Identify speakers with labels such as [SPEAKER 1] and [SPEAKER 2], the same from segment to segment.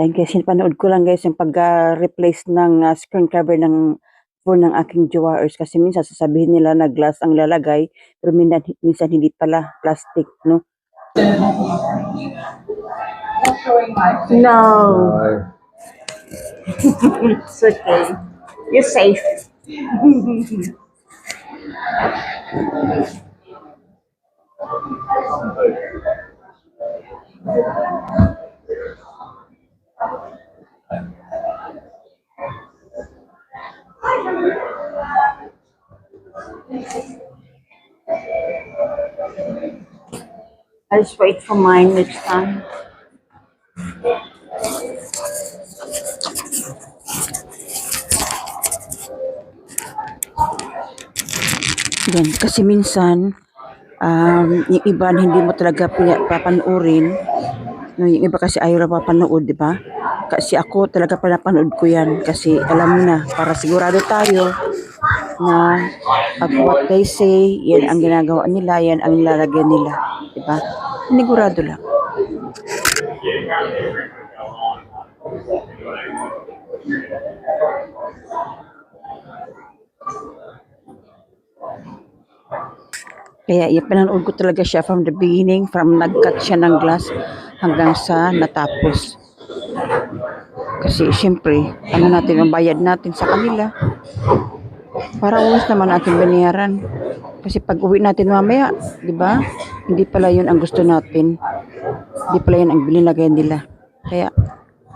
[SPEAKER 1] Ayun guys, panood ko lang guys yung pag-replace ng ah, screen cover ng phone ng aking drawers kasi minsan sasabihin nila na glass ang lalagay pero minsan, minsan hindi pala plastic, no? No, it's okay. You're safe. I'll just wait for mine next time. Yan, kasi minsan, um, yung iba hindi mo talaga papanoorin. No, yung iba kasi ayaw na papanood, di ba? Kasi ako talaga pinapanood ko yan kasi alam mo na, para sigurado tayo na pag what they say, yan ang ginagawa nila, yan ang nilalagyan nila. Di ba? Sinigurado lang. Kaya yung pinanood ko talaga siya from the beginning, from nag-cut siya ng glass hanggang sa natapos. Kasi siyempre, ano natin ang bayad natin sa kanila. Para uwas naman natin binayaran. Kasi pag uwi natin mamaya, di ba? Hindi pala yun ang gusto natin. Hindi pala yun ang binilagay nila. Kaya,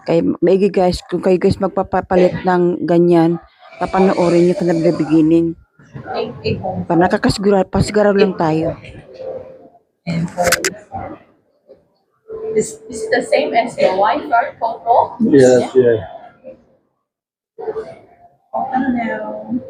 [SPEAKER 1] kaya maigi guys, kung kayo guys magpapapalit ng ganyan, papanoorin nyo from the beginning. Para nakakasigurado, pasigurado lang tayo.
[SPEAKER 2] and hold. Is, the same as your wife, right? Photo?
[SPEAKER 3] Yes, yeah.
[SPEAKER 2] Hello.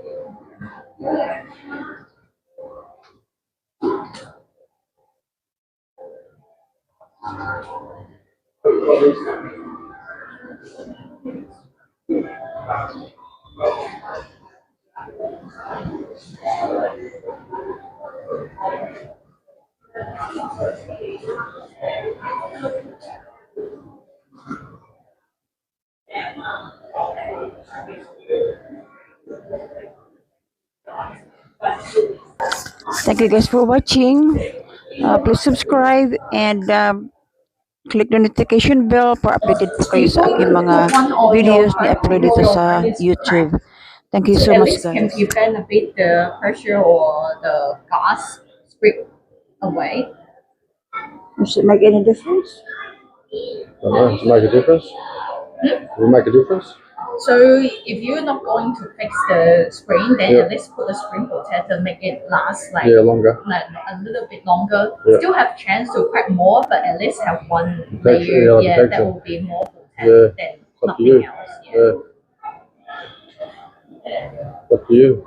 [SPEAKER 1] Thank you guys for watching. Uh, please subscribe and um, click the notification bell para updated po kayo sa aking mga videos na upload dito sa YouTube. Thank you so
[SPEAKER 2] At
[SPEAKER 1] much
[SPEAKER 2] least can
[SPEAKER 1] guys.
[SPEAKER 2] prevent a bit the pressure or the gas spread away.
[SPEAKER 1] Does it make any difference?
[SPEAKER 3] I don't know. Does it make a difference? Hmm? Does it make a difference?
[SPEAKER 2] So if you're not going to fix the screen, then
[SPEAKER 3] Yeah.
[SPEAKER 2] at least put a screen protector, make it last like,
[SPEAKER 3] Yeah, longer.
[SPEAKER 2] like a little bit longer.
[SPEAKER 3] Yeah.
[SPEAKER 2] Still have chance to crack more, but at least have one
[SPEAKER 3] Protection,
[SPEAKER 2] layer.
[SPEAKER 3] yeah,
[SPEAKER 2] that will be more protected than
[SPEAKER 3] up
[SPEAKER 2] nothing else. Yeah.
[SPEAKER 3] Yeah. Up to you.